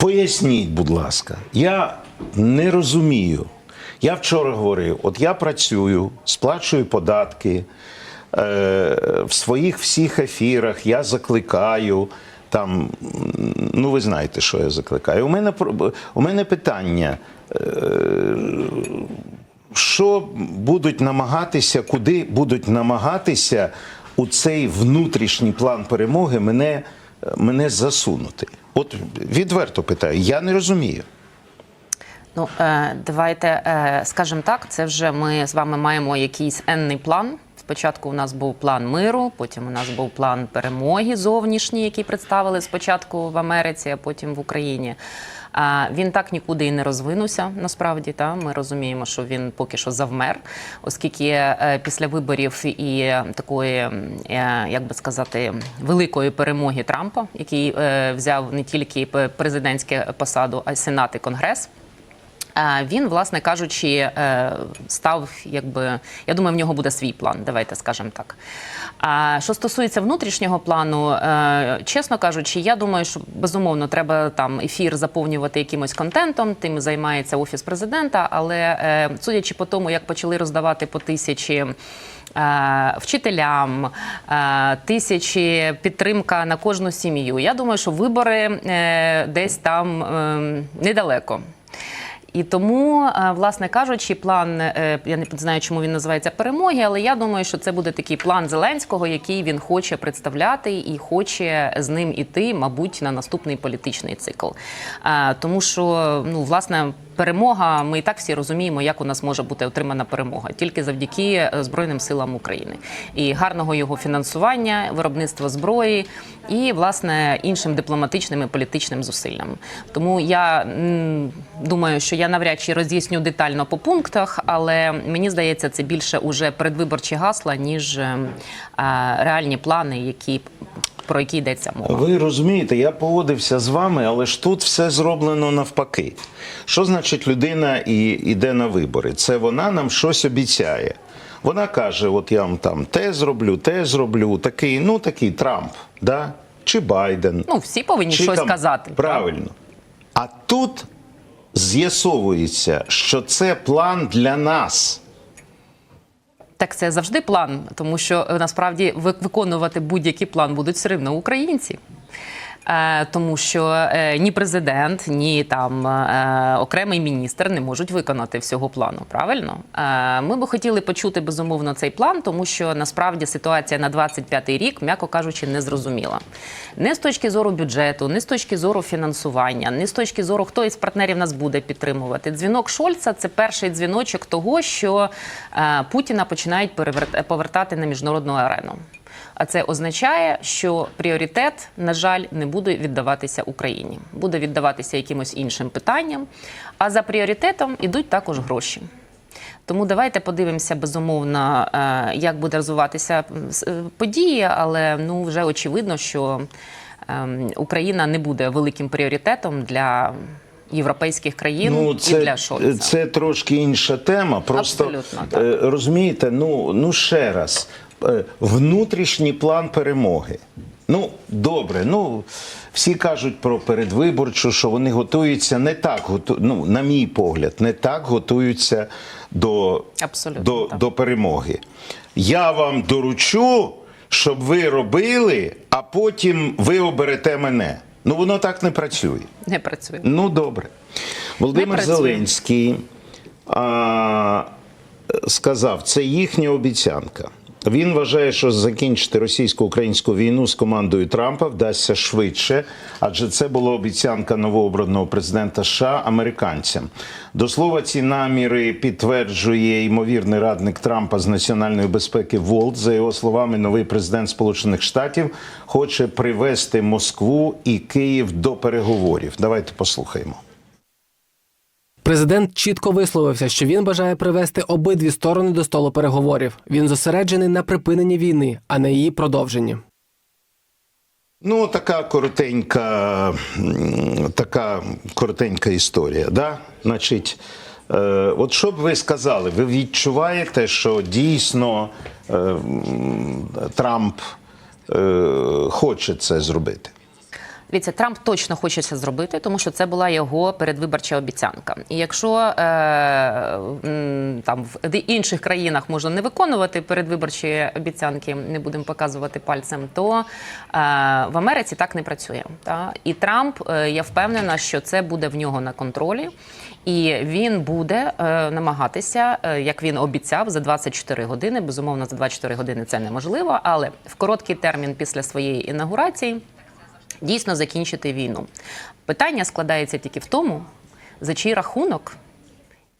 Поясніть, будь ласка, я не розумію. Я вчора говорив: от я працюю, сплачую податки е, в своїх всіх ефірах, я закликаю. Там, ну ви знаєте, що я закликаю. У мене у мене питання. Що будуть намагатися, куди будуть намагатися у цей внутрішній план перемоги мене, мене засунути? От відверто питаю, я не розумію. Ну е, давайте е, скажемо так. Це вже ми з вами маємо якийсь енний план. Спочатку у нас був план миру, потім у нас був план перемоги зовнішній, який представили спочатку в Америці, а потім в Україні. Він так нікуди і не розвинувся. Насправді, та ми розуміємо, що він поки що завмер, оскільки е, після виборів і такої, е, як би сказати, великої перемоги Трампа, який е, взяв не тільки президентську посаду, а й сенат і конгрес. Е, Він, власне кажучи, е, став, якби я думаю, в нього буде свій план. Давайте скажемо так. А що стосується внутрішнього плану, е, чесно кажучи, я думаю, що безумовно треба там ефір заповнювати якимось контентом. Тим займається офіс президента. Але судячи по тому, як почали роздавати по тисячі. Вчителям тисячі підтримка на кожну сім'ю. Я думаю, що вибори десь там е, недалеко. І тому, е, власне кажучи, план е, я не знаю, чому він називається перемоги, але я думаю, що це буде такий план Зеленського, який він хоче представляти і хоче з ним іти, мабуть, на наступний політичний цикл. Е, Тому що, ну, власне. Перемога, ми і так всі розуміємо, як у нас може бути отримана перемога. Тільки завдяки е, Збройним силам України. І гарного його фінансування, виробництва зброї і власне іншим дипломатичним і політичним зусиллям. Тому я думаю, що я навряд чи роз'ясню детально по пунктах, але мені здається, це більше уже передвиборчі гасла, ніж е, реальні плани, які про які йдеться мова. Ви розумієте, я погодився з вами, але ж тут все зроблено навпаки. Що значить людина і йде на вибори? Це вона нам щось обіцяє. Вона каже: от я вам там те зроблю, те зроблю, такий, ну такий Трамп, да? чи Байден. Ну всі повинні Чи щось там- казати. Правильно. А тут з'ясовується, що це план для нас. Так це завжди план, тому що е, насправді ви- виконувати будь-який план будуть все рівно українці. Е, Тому що е, ні президент, ні там е, окремий міністр не можуть виконати всього плану. Правильно, ми би хотіли почути безумовно цей план, тому що насправді ситуація на 25-й рік, м'яко кажучи, не зрозуміла. Не з точки зору бюджету, не з точки зору фінансування, не з точки зору, хто із партнерів нас буде підтримувати. Дзвінок Шольца це перший дзвіночок того, що Путіна починають повертати на міжнародну арену. А це означає, що пріоритет, на жаль, не буде віддаватися Україні, буде віддаватися якимось іншим питанням. А за пріоритетом ідуть також гроші. Тому давайте подивимося безумовно, е, як буде розвиватися е, події, але ну вже очевидно, що ем, Україна не буде великим пріоритетом для європейських країн Ну, і для Шольца. це трошки інша тема. Просто Абсолютно, так. е, розумієте, ну, ну ще раз, внутрішній план перемоги. Ну, добре, ну всі кажуть про передвиборчу, що вони готуються не так, готу... ну, на мій погляд, не так готуються до, Абсолютно, до, так. до перемоги. Я вам доручу, щоб ви робили, а потім ви оберете мене. Ну воно так не працює. Не працює. Ну, добре. Володимир. Зеленський а, сказав, це їхня обіцянка. Він вважає, що закінчити російсько-українську війну з командою Трампа вдасться швидше, адже це була обіцянка новообраного президента США американцям. До слова, ці наміри підтверджує ймовірний радник Трампа з національної безпеки Волт. За його словами, новий президент Сполучених Штатів хоче привести Москву і Київ до переговорів. Давайте послухаємо. Президент чітко висловився, що він бажає привести обидві сторони до столу переговорів. Він зосереджений на припиненні війни, а не її продовженні. Ну, така коротенька, така коротенька історія. Да? Значить, е, от що б ви сказали, ви відчуваєте, що дійсно е, Трамп е, хоче це зробити? Дивіться, Трамп точно хоче це зробити, тому що це була його передвиборча обіцянка. І якщо е, там в інших країнах можна не виконувати передвиборчі обіцянки, не будемо показувати пальцем, то е, в Америці так не працює. Та? І Трамп, е, я впевнена, що це буде в нього на контролі. І він буде е, намагатися, е, як він обіцяв, за 24 години. Безумовно, за 24 години це неможливо, але в короткий термін після своєї інаугурації дійсно закінчити війну. Питання складається тільки в тому, за чий рахунок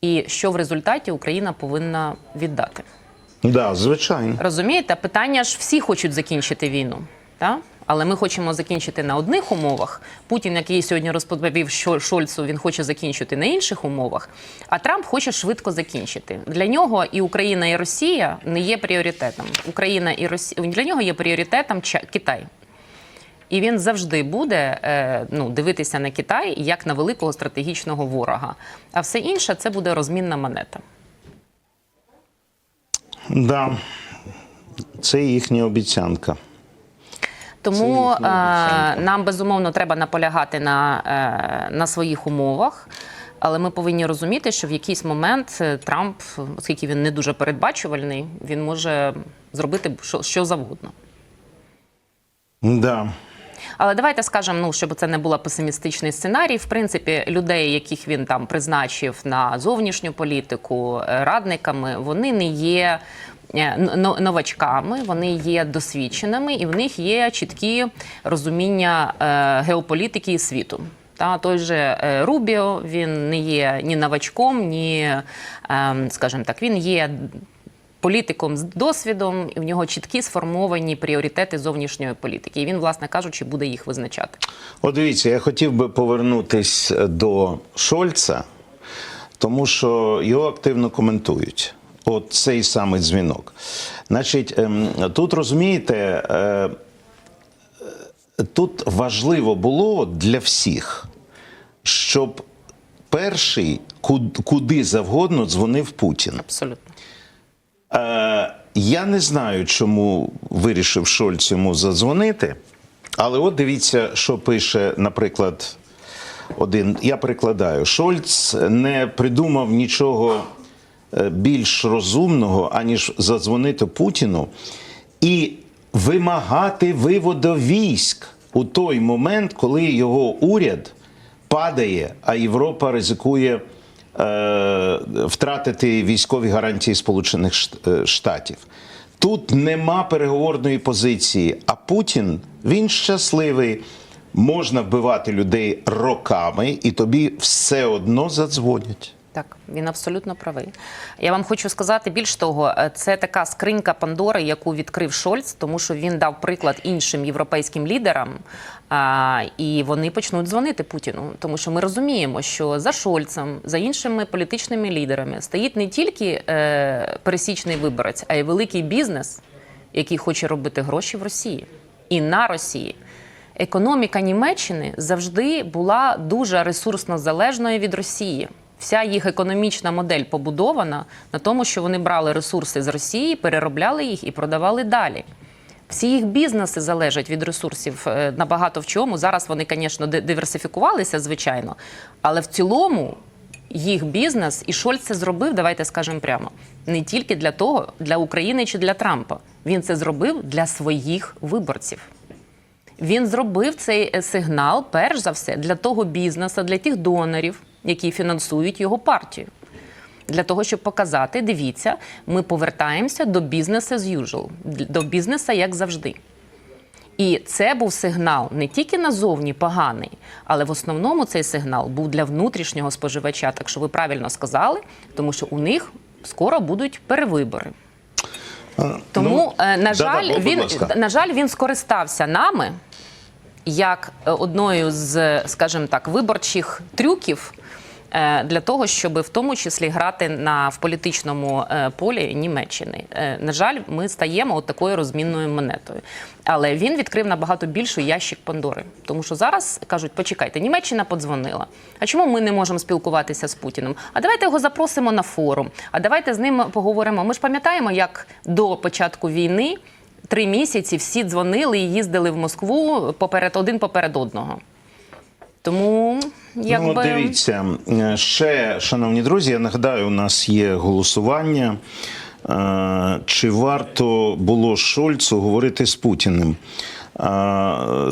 і що в результаті Україна повинна віддати. Да, звичайно. Розумієте, питання ж всі хочуть закінчити війну. Так? Але ми хочемо закінчити на одних умовах. Путін, який сьогодні розповів Шольцу, він хоче закінчити на інших умовах. А Трамп хоче швидко закінчити. Для нього і Україна, і Росія не є пріоритетом. Україна і Росія для нього є пріоритетом Китай. І він завжди буде е, ну, дивитися на Китай як на великого стратегічного ворога. А все інше це буде розмінна монета. Да. Це їхня обіцянка. Тому е, нам безумовно треба наполягати на, е, на своїх умовах. Але ми повинні розуміти, що в якийсь момент е, Трамп, оскільки він не дуже передбачувальний, він може зробити що, що завгодно. Да. Але давайте скажемо, ну щоб це не було песимістичний сценарій. В принципі, людей, яких він там призначив на зовнішню політику е, радниками, вони не є. е, Новачками вони є досвідченими, і в них є чіткі розуміння е, геополітики і світу. Та той же Рубіо він не є ні новачком, ні, е, скажімо так, він є політиком з досвідом, і в нього чіткі сформовані пріоритети зовнішньої політики. І він, власне кажучи, буде їх визначати. От дивіться, я хотів би повернутись до Шольца, тому що його активно коментують. От цей самий дзвінок. Значить, ем, тут розумієте, е, тут важливо було для всіх, щоб перший куди завгодно дзвонив Путін. Абсолютно. Е, я не знаю, чому вирішив Шольц йому задзвонити, але от дивіться, що пише, наприклад, один. Я перекладаю: Шольц не придумав нічого е, більш розумного, аніж задзвонити Путіну і вимагати виводу військ у той момент, коли його уряд падає, а Європа ризикує втратити військові гарантії Сполучених е, Штатів. Тут нема переговорної позиції, а Путін він щасливий. Можна вбивати людей роками, і тобі все одно задзвонять. Так, він абсолютно правий. Я вам хочу сказати більш того, е, це така скринька Пандори, яку відкрив Шольц, тому що він дав приклад іншим європейським лідерам, а, і вони почнуть дзвонити Путіну. Тому що ми розуміємо, що за Шольцем, за іншими політичними лідерами стоїть не тільки е, пересічний виборець, а й великий бізнес, який хоче робити гроші в Росії і на Росії. Економіка Німеччини завжди була дуже ресурсно залежною від Росії. Вся їх економічна модель побудована на тому, що вони брали ресурси з Росії, переробляли їх і продавали далі. Всі їх бізнеси залежать від ресурсів е, набагато в чому. Зараз вони, звісно, диверсифікувалися, звичайно, але в цілому їх бізнес і Шольц це зробив, давайте скажемо прямо, не тільки для того, для України чи для Трампа. Він це зробив для своїх виборців. Він зробив цей е, сигнал, перш за все, для того бізнесу, для тих донорів, які фінансують його партію. Для того, щоб показати, дивіться, ми повертаємося до бізнесу as usual, до бізнесу як завжди. І це був сигнал не тільки назовні поганий, але в основному цей сигнал був для внутрішнього споживача. Так що ви правильно сказали, тому що у них скоро будуть перевибори. Тому, Ну, е, на жаль, він на жаль, він скористався нами як е, одною з, скажімо так, виборчих трюків. Е, Для того щоб в тому числі грати на в політичному е, полі Німеччини, Е, на жаль, ми стаємо от такою розмінною монетою. Але він відкрив набагато більший ящик Пандори, тому що зараз кажуть: почекайте, Німеччина подзвонила. А чому ми не можемо спілкуватися з Путіним? А давайте його запросимо на форум. А давайте з ним поговоримо. Ми ж пам'ятаємо, як до початку війни три місяці всі дзвонили і їздили в Москву поперед один поперед одного. Тому якби Ну, дивіться, ще, шановні друзі, я нагадаю, у нас є голосування. Е, Чи варто було Шольцу говорити з Путіним? Е,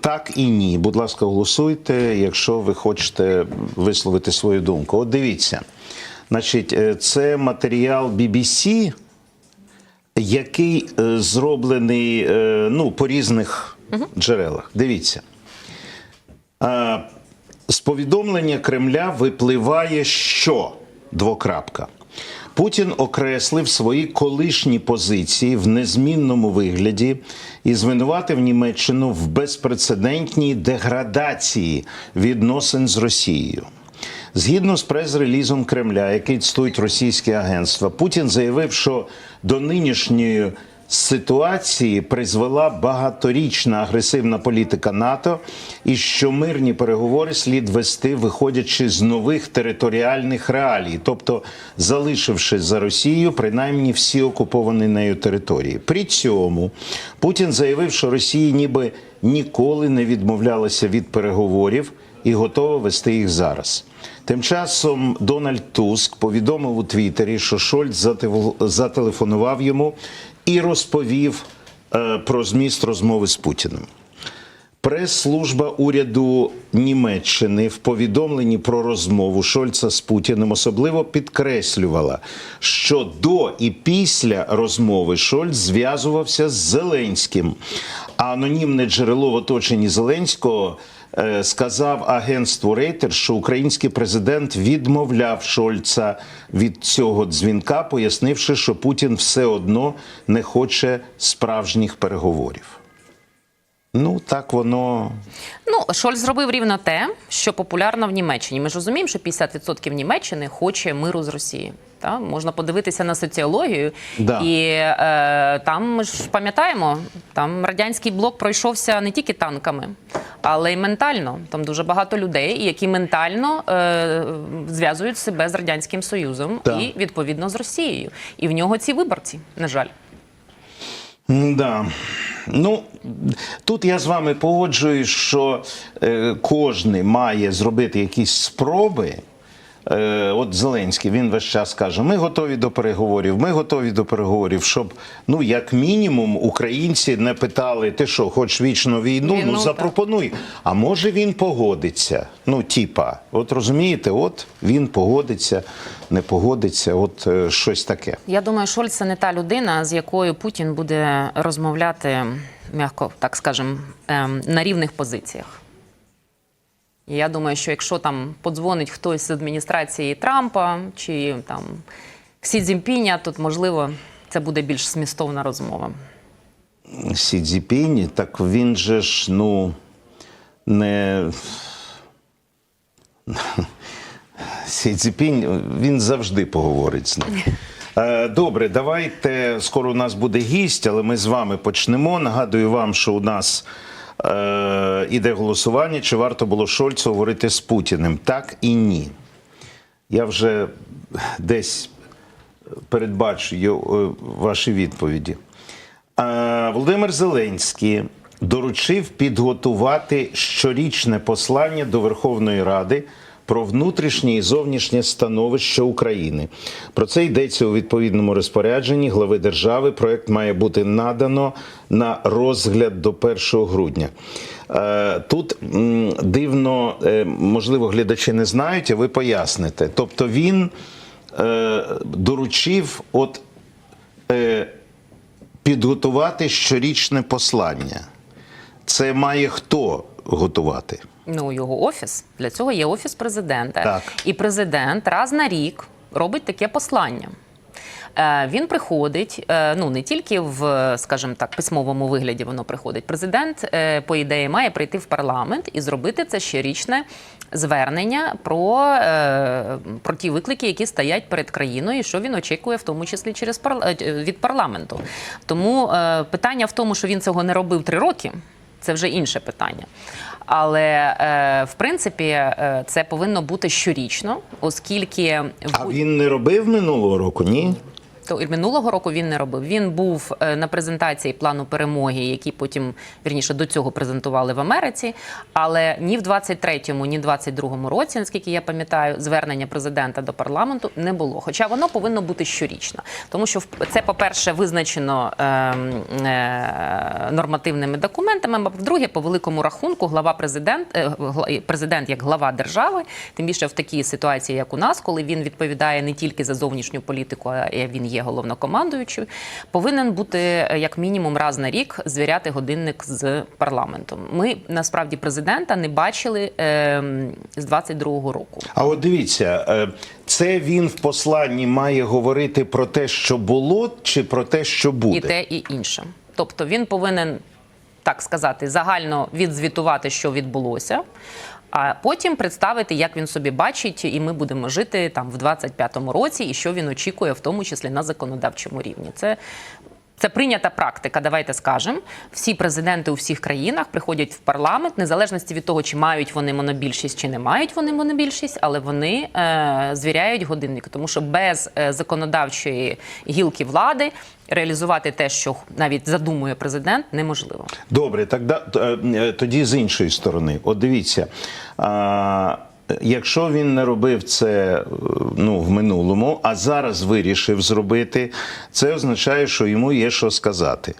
Так і ні. Будь ласка, голосуйте, якщо ви хочете висловити свою думку. От дивіться, значить, е, це матеріал BBC, який зроблений ну, по різних джерелах. Дивіться. З повідомлення Кремля випливає, що двокрапка. Путін окреслив свої колишні позиції в незмінному вигляді і звинуватив Німеччину в безпрецедентній деградації відносин з Росією. Згідно з прес-релізом Кремля, який цитують російські агентства, Путін заявив, що до нинішньої ситуації призвела багаторічна агресивна політика НАТО, і що мирні переговори слід вести, виходячи з нових територіальних реалій, тобто залишивши за Росією принаймні всі окуповані нею території. При цьому Путін заявив, що Росія ніби ніколи не відмовлялася від переговорів і готова вести їх зараз. Тим часом Дональд Туск повідомив у Твіттері, що Шольц зателефонував йому і розповів е, про зміст розмови з Путіним. Прес-служба уряду Німеччини в повідомленні про розмову Шольца з Путіним особливо підкреслювала, що до і після розмови Шольц зв'язувався з Зеленським. А анонімне джерело в оточенні Зеленського сказав агентству Рейтер, що український президент відмовляв Шольца від цього дзвінка, пояснивши, що Путін все одно не хоче справжніх переговорів. Ну, так воно. Ну, Шольц зробив рівно те, що популярно в Німеччині. Ми ж розуміємо, що 50% Німеччини хоче миру з Росією. Та? Можна подивитися на соціологію, Да. і е, там ми ж пам'ятаємо, там радянський блок пройшовся не тільки танками, але й ментально. Там дуже багато людей, які ментально е, зв'язують себе з радянським союзом Так. і відповідно з Росією. І в нього ці виборці, на жаль. Да. Ну, тут я з вами погоджуюсь, що е, кожен має зробити якісь спроби. Е, от Зеленський він весь час каже: ми готові до переговорів, ми готові до переговорів, щоб ну як мінімум українці не питали, ти що, хочеш вічну війну? Війну, ну запропонуй. А може він погодиться? Ну, типа, от розумієте, от він погодиться, не погодиться, от е, щось таке. Я думаю, Шольц це не та людина, з якою Путін буде розмовляти, м'яко так скажем, ем, на рівних позиціях. І я думаю, що якщо там подзвонить хтось з адміністрації Трампа чи там Сі Цзіньпіня, то можливо це буде більш змістовна розмова. Сі Цзіпінь, так він же ж, ну, не. Сі Цзіпінь, він завжди поговорить з ним. Е, Добре, давайте. Скоро у нас буде гість, але ми з вами почнемо. Нагадую вам, що у нас е, іде голосування, чи варто було Шольцу говорити з Путіним. Так і ні. Я вже десь передбачу е, ваші відповіді. Е, Володимир Зеленський доручив підготувати щорічне послання до Верховної Ради про внутрішнє і зовнішнє становище України. Про це йдеться у відповідному розпорядженні глави держави. Проект має бути надано на розгляд до 1 грудня. Е, Тут дивно, е, можливо, глядачі не знають, а ви поясните. Тобто він е, доручив от. Підготувати щорічне послання. Це має хто готувати? Ну, його офіс для цього є офіс президента. Так. І президент раз на рік робить таке послання. Е, Він приходить, е, ну не тільки в, скажімо так, письмовому вигляді воно приходить. Президент, е, по ідеї, має прийти в парламент і зробити це щорічне звернення про, про ті виклики, які стоять перед країною, і що він очікує, в тому числі через від парламенту. Тому питання в тому, що він цього не робив три роки. Це вже інше питання. Але е, в принципі е, це повинно бути щорічно, оскільки А він не робив минулого року, ні? То і минулого року він не робив. Він був е, на презентації плану перемоги, який потім вірніше до цього презентували в Америці. Але ні в 23-му, ні в 22-му році, наскільки я пам'ятаю, звернення президента до парламенту не було. Хоча воно повинно бути щорічно, тому що це, по-перше, визначено е, е, нормативними документами. А по-друге, по великому рахунку, глава президент, е, президент як глава держави, тим більше в такій ситуації, як у нас, коли він відповідає не тільки за зовнішню політику, а й він є головнокомандуючим, повинен бути е, як мінімум раз на рік звіряти годинник з парламентом. Ми насправді президента не бачили е, з 22-го року. А от дивіться, е, це він в посланні має говорити про те, що було, чи про те, що буде? і те, і інше. Тобто він повинен так сказати загально відзвітувати, що відбулося. А потім представити, як він собі бачить, і ми будемо жити там в 25-му році, і що він очікує, в тому числі на законодавчому рівні. Це це прийнята практика. Давайте скажемо. Всі президенти у всіх країнах приходять в парламент, незалежності від того, чи мають вони монобільшість, чи не мають вони монобільшість, але вони е, звіряють годинник, тому що без е, законодавчої гілки влади реалізувати те, що навіть задумує президент, неможливо. Добре, так е, тоді з іншої сторони. От дивіться, якщо він не робив це е, ну, в минулому, а зараз вирішив зробити, це означає, що йому є що сказати.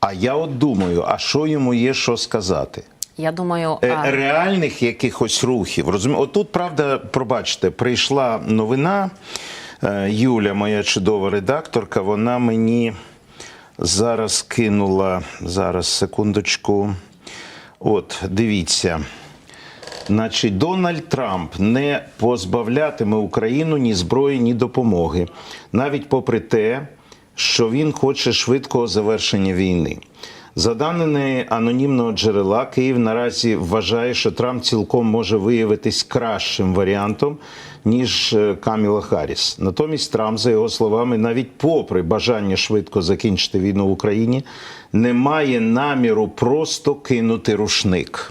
А я от думаю, а що йому є що сказати? Я думаю, Е, а, реальних якихось рухів. Розумію, отут, правда, пробачте, прийшла новина. Е, Юля, моя чудова редакторка, вона мені зараз кинула. Зараз, секундочку. От, дивіться. Значить, Дональд Трамп не позбавлятиме Україну ні зброї, ні допомоги, навіть попри те, що він хоче швидкого завершення війни. За даними анонімного джерела, Київ наразі вважає, що Трамп цілком може виявитись кращим варіантом, ніж е, Каміла Харріс. Натомість Трамп, за його словами, навіть попри бажання швидко закінчити війну в Україні, не має наміру просто кинути рушник.